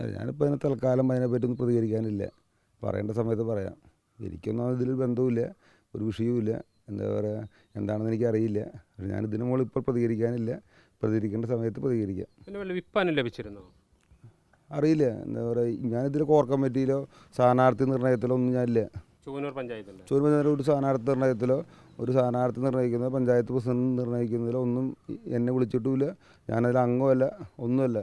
ഞാനിപ്പോൾ അതിനെ തൽക്കാലം അതിനെപ്പറ്റി ഒന്നും പ്രതികരിക്കാനില്ല. പറയേണ്ട സമയത്ത് പറയാം. എനിക്കൊന്നും ഇതിൽ ബന്ധവുമില്ല ഒരു വിഷയവുമില്ല. എന്താ പറയുക എന്താണെന്ന് എനിക്കറിയില്ല. ഞാൻ ഇതിന് മുകളിൽ ഇപ്പോൾ പ്രതികരിക്കാനില്ല. പ്രതികരിക്കേണ്ട സമയത്ത് പ്രതികരിക്കാം. പിന്നെ വല്ല വിപ്പാനും ലഭിച്ചിരുന്നോ? അറിയില്ല. എന്താ പറയുക ഞാനിതിൽ കോർ കമ്മിറ്റിയിലോ സ്ഥാനാർത്ഥി നിർണയത്തിലോ ഒന്നും ഞാനില്ല. ചൂനൂർ പഞ്ചായത്തിന്റെ ചോദ്യം ഒരു സ്ഥാനാർത്ഥി നിർണയത്തിലോ ഒരു സ്ഥാനാർത്ഥി നിർണയിക്കുന്ന പഞ്ചായത്ത് പ്രസിഡന്റ് നിർണയിക്കുന്നതിലോ ഒന്നും എന്നെ വിളിച്ചിട്ടുമില്ല. ഞാനതിൽ അംഗമല്ല ഒന്നുമല്ല.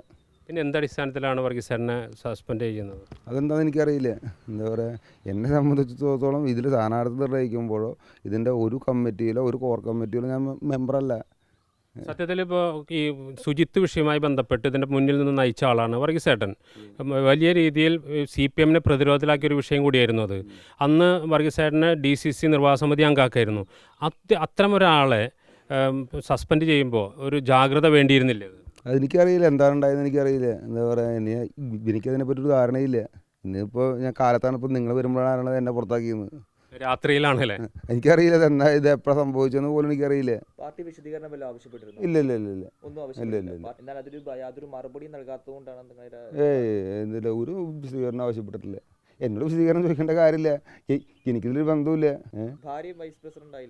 പിന്നെ എന്തടിസ്ഥാനത്തിലാണ് വർഗീസ് സാറിനെ സസ്പെൻഡ് ചെയ്യുന്നത്? അതെന്താണെന്ന് എനിക്കറിയില്ല. എന്താ പറയുക എന്നെ സംബന്ധിച്ചിടത്തോളം ഇതിൽ സ്ഥാനാർത്ഥി നിർണയിക്കുമ്പോഴോ ഇതിന്റെ ഒരു കമ്മിറ്റിയിലോ ഒരു കോർ കമ്മിറ്റിയിലോ ഞാൻ മെമ്പറല്ല. സത്യത്തിൽ ഇപ്പോൾ ഈ ശുചിത്വ വിഷയവുമായി ബന്ധപ്പെട്ട് ഇതിന്റെ മുന്നിൽ നിന്ന് നയിച്ച ആളാണ് വർഗീസേട്ടൻ വലിയ രീതിയിൽ സി പി എമ്മിനെ പ്രതിരോധത്തിലാക്കിയ ഒരു വിഷയം കൂടിയായിരുന്നു അത്. അന്ന് വർഗീസേട്ടനെ ഡി സി സി നിർവാഹസമിതി അംഗമാക്കായിരുന്നു അത് അത്തരം ഒരാളെ സസ്പെൻഡ് ചെയ്യുമ്പോൾ ഒരു ജാഗ്രത വേണ്ടിയിരുന്നില്ലേ അതെനിക്കറിയില്ല. എന്താണ് ഉണ്ടായതെന്ന് എനിക്കറിയില്ല. എന്താ പറയുക ഇനി എനിക്കതിനെപ്പറ്റി ഒരു ധാരണയില്ല. ഇന്നിപ്പോൾ ഞാൻ കാലത്താണ് ഇപ്പോൾ നിങ്ങൾ വരുമ്പോഴാണ് എന്നെ പുറത്താക്കിയത് രാത്രിയിലാണല്ലേ? എനിക്കറിയില്ല എന്താ ഇത് എപ്പോഴാണ് സംഭവിച്ചതെന്ന് പോലും എനിക്കറിയില്ല. പാർട്ടി വിശദീകരണം വല്ല ആവശ്യപ്പെട്ടിരുന്നു? ഇല്ല ഇല്ല ഇല്ല ഇല്ല. ഒന്നും ഇല്ല, ഇല്ല. എന്നാൽ അതൊരു യാതൊരു മറുപടിയും നൽകാത്തതുകൊണ്ടാണ് ഏയ് എന്തില്ല ഒരു വിശദീകരണം ആവശ്യപ്പെട്ടിട്ടില്ല. എന്നോട് വിശദീകരണം ചോദിക്കേണ്ട കാര്യമില്ല. എനിക്കിതിലൊരു ബന്ധമില്ല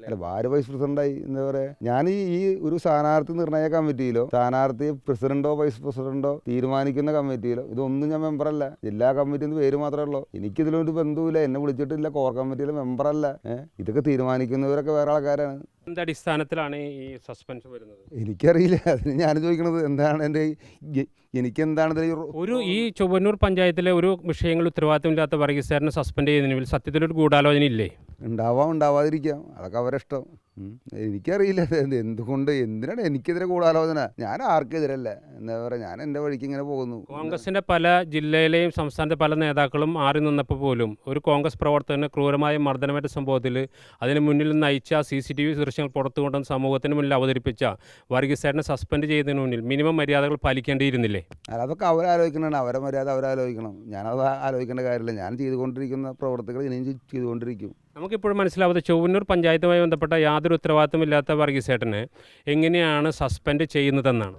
അല്ല ഭാര്യ വൈസ് പ്രസിഡന്റായി എന്താ പറയാ? ഞാൻ ഈ ഒരു സ്ഥാനാർത്ഥി നിർണയ കമ്മിറ്റിയിലോ സ്ഥാനാർത്ഥി പ്രസിഡന്റോ വൈസ് പ്രസിഡന്റോ തീരുമാനിക്കുന്ന കമ്മിറ്റിയിലോ ഇതൊന്നും ഞാൻ മെമ്പറല്ല ജില്ലാ കമ്മിറ്റി എന്ന് പേര് മാത്രമേ ഉള്ളൂ. എനിക്കിതിലൊരു ബന്ധവുമില്ല. എന്നെ വിളിച്ചിട്ടില്ല. കോർ കമ്മിറ്റിയിലെ മെമ്പറല്ല ഇതൊക്കെ തീരുമാനിക്കുന്നവരൊക്കെ വേറെ ആൾക്കാരാണ്. എന്തടിസ്ഥാനത്തിലാണ് ഈ സസ്പെൻഷൻ വരുന്നത്? എനിക്കറിയില്ല. അതിന് ഞാൻ ചോദിക്കണത് എന്താണ് എന്റെ എനിക്ക് എനിക്കെന്താണ് ഇതിൽ ഈ ഒരു ഈ ചൊവ്വന്നൂർ പഞ്ചായത്തിലെ ഒരു വിഷയങ്ങൾ ഉത്തരവാദിത്തമില്ലാത്ത വർഗീസ് സാറിനെ സസ്പെൻഡ് ചെയ്യുന്നതിന് സത്യത്തിൽ സത്യത്തിലൊരു ഗൂഢാലോചന ഇല്ലേ ഉണ്ടാവാം ഉണ്ടാവാതിരിക്കാം. അതൊക്കെ അവരെ ഇഷ്ടം. എനിക്കറിയില്ല. എന്തുകൊണ്ട് എന്തിനാണ് എനിക്കെതിരെ കൂടാലോചന ഞാൻ ആർക്കെതിരല്ല. എന്താ പറയുക ഞാൻ എന്റെ വഴിക്ക് ഇങ്ങനെ പോകുന്നു. കോൺഗ്രസിന്റെ പല ജില്ലയിലെയും സംസ്ഥാനത്തെ പല നേതാക്കളും മാറി നിന്നപ്പോൾ പോലും ഒരു കോൺഗ്രസ് പ്രവർത്തകന് ക്രൂരമായ മർദ്ദനമേറ്റ സംഭവത്തിൽ അതിന് മുന്നിൽ നയിച്ച സി സി ടി വി ദൃശ്യങ്ങൾ പുറത്തു കൊണ്ടുവന്ന് സമൂഹത്തിന് മുന്നിൽ അവതരിപ്പിച്ച വർഗീസേട്ടനെ സസ്പെൻഡ് ചെയ്തതിന് മുന്നിൽ മിനിമം മര്യാദകൾ പാലിക്കേണ്ടിയിരുന്നില്ലേ? അല്ല, അതൊക്കെ അവരാലോചിക്കണം അവരെ മര്യാദ അവരാലോചിക്കണം ഞാനത് ആലോചിക്കേണ്ട കാര്യമില്ല. ഞാൻ ചെയ്തുകൊണ്ടിരിക്കുന്ന പ്രവർത്തികൾ ഇനിയും ചെയ്തുകൊണ്ടിരിക്കും. നമുക്കിപ്പോഴും മനസ്സിലാവാതെ ചൊവ്വന്നൂർ പഞ്ചായത്തുമായി ബന്ധപ്പെട്ട യാതൊരു ഉത്തരവാദിത്തമില്ലാത്ത വർഗീസേട്ടനെ എങ്ങനെയാണ് സസ്പെൻഡ് ചെയ്യുന്നതെന്നാണ്?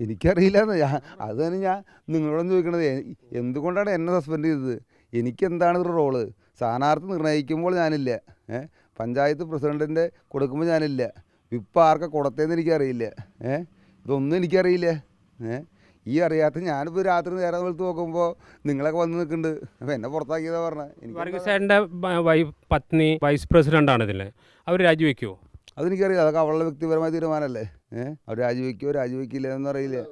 എനിക്കറിയില്ല. അത് തന്നെ ഞാൻ നിങ്ങളോടൊന്ന് ചോദിക്കണത്. എന്തുകൊണ്ടാണ് എന്നെ സസ്പെൻഡ് ചെയ്തത്? എനിക്കെന്താണ് ഒരു റോൾ സ്ഥാനാർത്ഥി നിർണയിക്കുമ്പോൾ ഞാനില്ല. പഞ്ചായത്ത് പ്രസിഡന്റിന്റെ കൊടുക്കുമ്പോൾ ഞാനില്ല. ഇപ്പം ആർക്കാ കൊടുത്തതെന്ന് എനിക്കറിയില്ല. ഏ? ഇതൊന്നും എനിക്കറിയില്ല. ഏ? ഈ അറിയാത്ത ഞാനിപ്പോൾ രാത്രി നേരം വെളുത്ത് നോക്കുമ്പോൾ നിങ്ങളൊക്കെ വന്ന് നിൽക്കുന്നുണ്ട്. അപ്പോൾ എന്നെ പുറത്താക്കിയതാ പറഞ്ഞത് എനിക്ക് വർഗീസേട്ടന്റെ വൈ പത്നി വൈസ് പ്രസിഡന്റാണ് ഇതിൽ അവർ രാജിവെക്കുമോ അതെനിക്കറിയാം അതൊക്കെ അവളുടെ വ്യക്തിപരമായ തീരുമാനമല്ലേ? ഏഹ് അവർ രാജിവെക്കുമോ രാജിവെക്കില്ല എന്നറിയില്ല